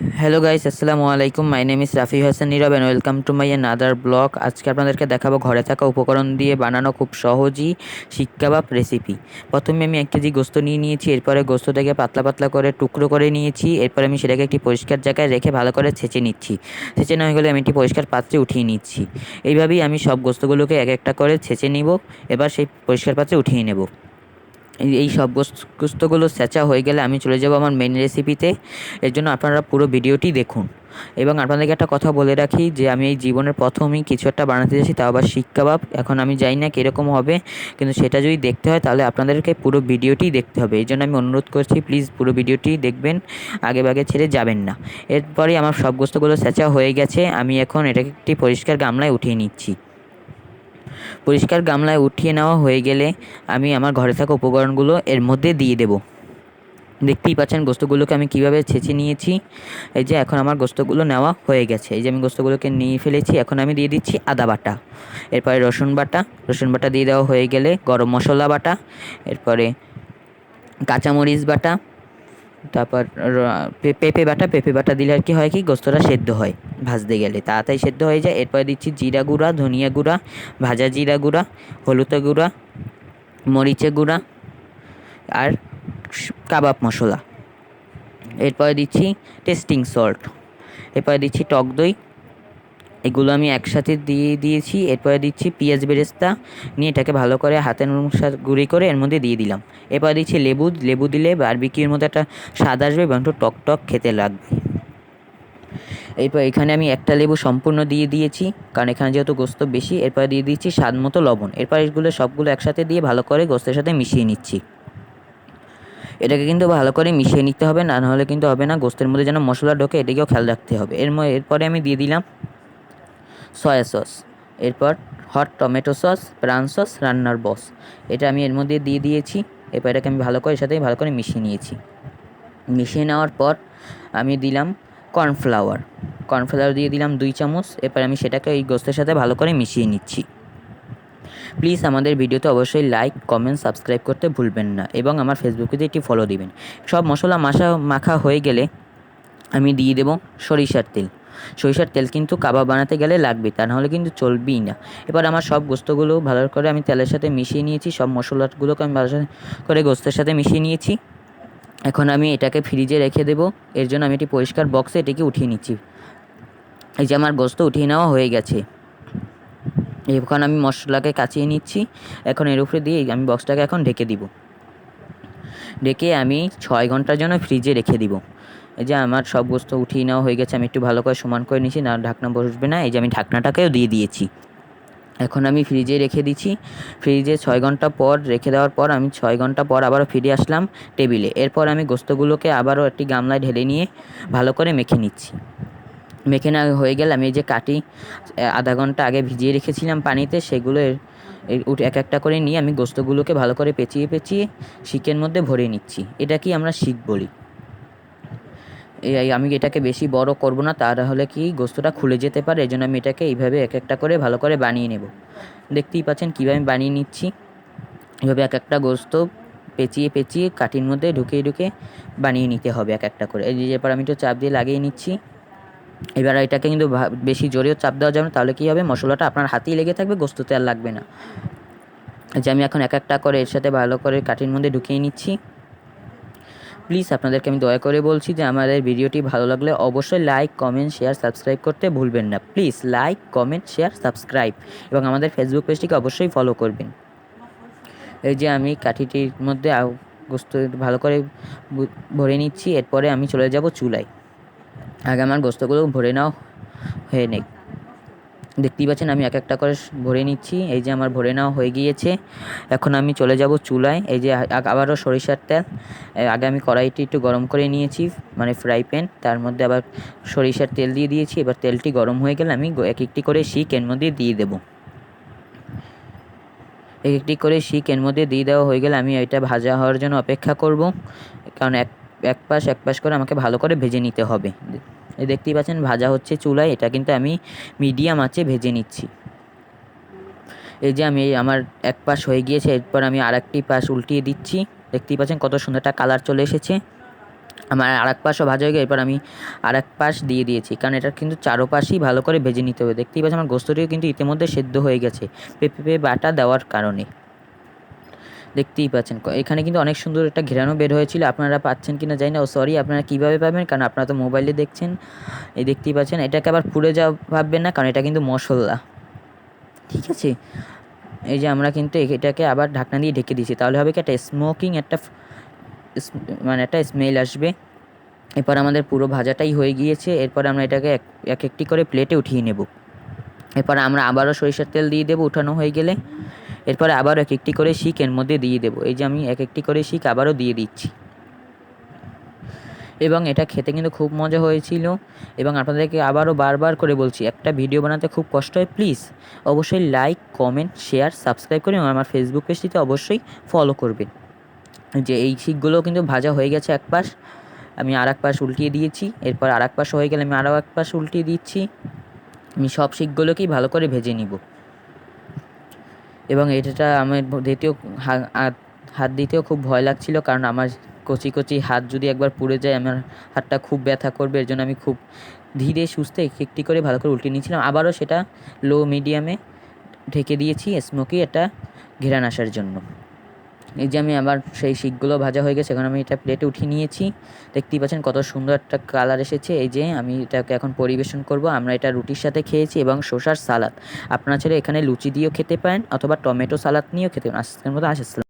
Hello guys আসসালামু আলাইকুম my name is Rafi Hasan Nirob and welcome to my another blog আজকে আপনাদেরকে দেখাবো ঘরে থাকা উপকরণ দিয়ে বানানো খুব সহজই শিক কাবাব রেসিপি প্রথমে আমি এক কেজি গোস্ত নিয়ে নিয়েছি, এরপরে গোস্তটাকে পাতলা পাতলা করে টুকরো করে নিয়েছি, এরপরে আমি সেটাকে একটি পরিষ্কার জায়গায় রেখে ভালো করে ছেঁচে নিচ্ছি। ছেঁচে না হয়ে গেলে আমি একটি পরিষ্কার পাত্রে উঠিয়ে নিচ্ছি। এইভাবেই আমি সব গোস্তগুলোকে এক একটা করে ছেঁচে নিব, এবার সেই পরিষ্কার পাত্রে উঠিয়ে নেব। এই- সব গোস্ত- গোস্তগুলো স্যাঁচা হয়ে গেলে আমি চলে যাব আমার মেন রেসিপিতে এর জন্য আপনারা পুরো ভিডিওটি দেখুন। এবং আপনাদেরকে একটা কথা বলে রাখি যে, আমি এই জীবনের প্রথমেই কিছু একটা বানাতে যাচ্ছি তাও আবার শিক কাবাব। এখন আমি জানি না কীরকম হবে, কিন্তু সেটা যদি দেখতে হয়, তাহলে আপনাদেরকে পুরো ভিডিওটি দেখতে হবে। এই জন্য আমি অনুরোধ করছি প্লিজ পুরো ভিডিওটি দেখবেন, আগে বাগে ছেড়ে যাবেন না। এরপরে আমার সব গোস্তগুলো স্যাঁচা হয়ে গেছে, আমি এখন এটাকে একটি পরিষ্কার গামলায় উঠিয়ে নিচ্ছি। পরিষ্কার গামলায় উঠিয়ে নেওয়া হয়ে গেলে আমি আমার ঘরে থাকা উপকরণগুলো এর মধ্যে দিয়ে দেব। দেখতেই পাচ্ছেন গোস্তগুলোকে আমি কীভাবে ছেঁচে নিয়েছি। এই যে এখন আমার গোস্তগুলো নেওয়া হয়ে গেছে। এই যে আমি গোস্তগুলোকে নিয়ে ফেলেছি, এখন আমি দিয়ে দিচ্ছি আদা বাটা। এরপরে রসুন বাটা। রসুন বাটা দিয়ে দেওয়া হয়ে গেলে গরম মশলা বাটা। এরপরে কাঁচামরিচ বাটা। তারপর পেঁপে বাটা। পেঁপে বাটা দিলে আর কি হয় কি? গোস্তটা সেদ্ধ হয়। ভাজতে গেলে। তাড়াতাড়ি সেদ্ধ হয়ে যায়, এরপরে দিচ্ছি জিরা গুঁড়া, ধনিয়া গুঁড়া, ভাজা জিরা গুঁড়া, হলুদ গুঁড়া মরিচে গুঁড়া আর কাবাব মশলা। এরপরে দিচ্ছি টেস্টিং সল্ট। এরপরে দিচ্ছি টক দই। এগুলো আমি একসাথে দিয়ে দিয়েছি। এরপরে দিচ্ছি পেঁয়াজ বেরেস্তা। নিয়ে এটাকে ভালো করে হাতের গুঁড়ি করে এর মধ্যে দিয়ে দিলাম। এরপর দিচ্ছি লেবু। লেবু দিলে বারবিকিউর মধ্যে একটা স্বাদ আসবে এবং একটু টক টক খেতে লাগবে। এরপর এখানে আমি একটা লেবু সম্পূর্ণ দিয়ে দিয়েছি, কারণ এখানে যেহেতু গোস্ত বেশি, এরপর দিয়ে দিচ্ছি স্বাদ মতো লবণ। এরপর এগুলো সবগুলো একসাথে দিয়ে ভালো করে গোস্তের সাথে মিশিয়ে নিচ্ছি। এটাকে কিন্তু ভালো করে মিশিয়ে নিতে হবে, না নাহলে কিন্তু হবে না, গোস্তের মধ্যে যেন মশলা ঢোকে এটাকেও খেয়াল রাখতে হবে। এর এরপরে আমি দিয়ে দিলাম সয়া সস, এরপর hot tomato sauce, Pran sauce, রান্নার বস। এটা আমি এর মধ্যে দিয়ে দিয়েছি, এরপর এটাকে আমি ভালো করে সাথে ভালো করে মিশিয়ে নিয়েছি। মিশিয়ে নেওয়ার পর আমি দিলাম কর্নফ্লাওয়ার। কর্নফ্লাওয়ার দিয়ে দিলাম দুই চামচ। এরপর আমি সেটাকে এই গোস্তের সাথে ভালো করে মিশিয়ে নিচ্ছি। প্লিজ আমাদের ভিডিওতে অবশ্যই লাইক, কমেন্ট, সাবস্ক্রাইব করতে ভুলবেন না এবং আমার ফেসবুকে একটি ফলো দিবেন। সব মশলা মাখা মাখা হয়ে গেলে আমি দিয়ে দেবো সরিষার তেল। সরিষার তেল কিন্তু কাবাব বানাতে গেলে লাগবে, তা নাহলে কিন্তু চলবেই না। এবার আমার সব গোস্তগুলো ভালো করে আমি তেলের সাথে মিশিয়ে নিয়েছি, সব মশলাগুলোকে আমি ভালো করে গোস্তের সাথে মিশিয়ে নিয়েছি। এখন আমি এটাকে ফ্রিজে রেখে দেবো। এর জন্য আমি একটি পরিষ্কার বক্সে এটিকে উঠিয়ে নিচ্ছি। এই যে আমার গোস্ত উঠিয়ে নেওয়া হয়ে গেছে। এখন আমি মশলাকে কাচিয়ে নিচ্ছি। এখন এর উপরে দিয়ে আমি বক্সটাকে এখন ঢেকে দিব। ঢেকে আমি ছয় ঘণ্টার জন্য ফ্রিজে রেখে দিব। এই যে আমার সব গোস্ত উঠিয়ে নেওয়া হয়ে গেছে, আমি একটু ভালো করে সমান করে নিয়েছি, না ঢাকনা বসবে না। এই যে আমি ঢাকনাটাকেও দিয়ে দিয়েছি। এখন আমি ফ্রিজে রেখে দিচ্ছি। ফ্রিজে ছয় ঘণ্টা পর রেখে দেওয়ার পর আমি ছয় ঘণ্টা পর আবারও ফিরে আসলাম টেবিলে। এরপর আমি গোস্তগুলোকে আবারও একটি গামলায় ঢেলে নিয়ে ভালো করে মেখে নিচ্ছি। মেখে না হয়ে গেলে আমি এই যে কাটি আধা ঘণ্টা আগে ভিজিয়ে রেখেছিলাম পানিতে, সেগুলো এক একটা করে নিয়ে আমি গোস্তগুলোকে ভালো করে পেঁচিয়ে পেঁচিয়ে শিকের মধ্যে ভরে নিচ্ছি। এটা কি আমরা শিক বলি? এই এই আমি এটাকে বেশি বড় করব না, তাহলে কি গোস্তটা খুলে যেতে পারে? এই জন্য আমি এটাকে এইভাবে এক একটা করে ভালো করে বানিয়ে নেব। দেখতেই পাচ্ছেন কীভাবে আমি বানিয়ে নিচ্ছি। এভাবে এক একটা গোস্ত পেঁচিয়ে পেঁচিয়ে কাঠির মধ্যে ঢুকিয়ে ঢুকে বানিয়ে নিতে হবে এক একটা করে। এই যে এরপর আমি একটু চাপ দিয়ে লাগিয়ে নিচ্ছি। এবার এটাকে কিন্তু বেশি জোরেও চাপ দেওয়া যাবে না, তাহলে কী হবে? মশলাটা আপনার হাতেই লেগে থাকবে, গোস্ততে আর লাগবে না। যে আমি এখন এক একটা করে এর সাথে ভালো করে কাঠির মধ্যে ঢুকিয়ে নিচ্ছি। প্লিজ আপনাদেরকে আমি দয়া করে বলছি যে আমাদের ভিডিওটি ভালো লাগলে অবশ্যই লাইক, কমেন্ট, শেয়ার, সাবস্ক্রাইব করতে ভুলবেন না। Please like, comment, share, subscribe এবং আমাদের ফেসবুক পেজটিকে অবশ্যই ফলো করবেন। এই যে আমি কাঠিটির মধ্যে গোস্ত ভালো করে ভরে নিচ্ছি, এরপরে আমি চলে যাব চুলায়। আগে আমার গোস্তগুলো ভরে নাও, হয়ে নেই দেখতেই পাচ্ছেন আমি এক একটা করে ভরে নিচ্ছি, এই যে আমার ভরে নেওয়া হয়ে গিয়েছে। এখন আমি চলে যাব চুলায়, এই যে আবারও সরিষার তেল। আগে আমি কড়াইটি একটু গরম করে নিয়েছি মানে ফ্রাই প্যান, তার মধ্যে আবার সরিষার তেল দিয়ে দিয়েছি, এবার তেলটি গরম হয়ে গেলে আমি এক একটি করে শিক এর মধ্যে দিয়ে দেবো। এক একটি করে শিক এর মধ্যে দিয়ে দেওয়া হয়ে গেলে আমি এটা ভাজা হওয়ার জন্য অপেক্ষা করব, কারণ এক এক পাশ এক পাশ করে আমাকে ভালো করে ভেজে নিতে হবে। এই দেখতেই পাচ্ছেন, ভাজা হচ্ছে চুলায়, এটা কিন্তু আমি মিডিয়াম আঁচে ভেজে নিচ্ছি। এই যে আমি আমার এক পাশ হয়ে গিয়েছে, এরপর আমি আর একটি পাশ উল্টিয়ে দিচ্ছি। দেখতেই পাচ্ছেন কত সুন্দর একটা কালার চলে এসেছে। আমার আর এক পাশও ভাজা হয়ে গেছে এরপর আমি আর এক পাশ দিয়ে দিয়েছি। কারণ এটা কিন্তু চারোপাশই ভালো করে ভেজে নিতে হবে। দেখতেই পাচ্ছি আমার গোস্তটিও কিন্তু ইতিমধ্যে সেদ্ধ হয়ে গেছে পেঁপে, বাটা দেওয়ার কারণে। দেখতেই পাচ্ছেন। এখানে কিন্তু অনেক সুন্দর একটা ঘেরানো বের হয়েছিল। আপনারা পাচ্ছেন কি না জানি না। ও সরি আপনারা কীভাবে পাবেন? কারণ আপনারা তো মোবাইলে দেখছেন। এই দেখতেই পাচ্ছেন। এটাকে আবার পুড়ে যাওয়া ভাববেন না, কারণ এটা কিন্তু মশলা। ঠিক আছে? এই যে আমরা কিন্তু এটাকে আবার ঢাকনা দিয়ে ঢেকে দিয়েছি। তাহলে হবে কি? একটা স্মোকিং একটা মানে একটা স্মেল আসবে। এরপর আমাদের পুরো ভাজাটাই হয়ে গিয়েছে। এরপর আমরা এটাকে এক এক একটি করে প্লেটে উঠিয়ে নেব। এরপর আমরা আবারও সরিষার তেল দিয়ে দেবো। উঠানো হয়ে গেলে এরপরে আবারও এক একটি করে শিক এর মধ্যে দিয়ে দেবো। এই যে আমি এক একটি করে শিক আবারও দিয়ে দিচ্ছি। এবং এটা খেতে কিন্তু খুব মজা হয়েছিল। এবং আপনাদেরকে আবারও বারবার করে বলছি, একটা ভিডিও বানাতে খুব কষ্ট হয়, প্লিজ অবশ্যই লাইক, কমেন্ট, শেয়ার, সাবস্ক্রাইব করে আমার ফেসবুক পেজটিতে অবশ্যই ফলো করবেন। যে এই শিকগুলো কিন্তু ভাজা হয়ে গেছে এক পাশ, আমি আর এক পাশ উল্টিয়ে দিয়েছি। এরপর আর এক পাশ হয়ে গেলে আমি আরও এক পাশ উল্টিয়ে দিচ্ছি। আমি সব শিকগুলোকেই ভালো করে ভেজে নিব। এবং এটা আমার দ্বিতীয় হাত- হাত দিতেও খুব ভয় লাগছিল, কারণ আমার কচি কচি হাত যদি একবার পুড়ে যায়, আমার হাতটা খুব ব্যথা করবে, এর জন্য আমি খুব ধীরে সুস্থে এক একটি করে ভালো করে উল্টে নিয়েছিলাম। আবারও সেটা লো মিডিয়ামে ঢেকে দিয়েছি স্মোকি এটা ঘেরান আসার জন্য। এই যে আমি আবার সেই শিকগুলো ভাজা হয়ে গেছে, এখন আমি এটা প্লেটে উঠিয়ে নিয়েছি। দেখতেই পাচ্ছেন কত সুন্দর একটা কালার এসেছে। এই যে আমি এটাকে এখন পরিবেশন করব। আমরা এটা রুটির সাথে খেয়েছি এবং শসার সালাদ। আপনারা ছেলে এখানে লুচি দিয়েও খেতে পারেন অথবা টমেটো সালাদ নিয়েও খেতে পারেন। আজকের মতো আসসালাম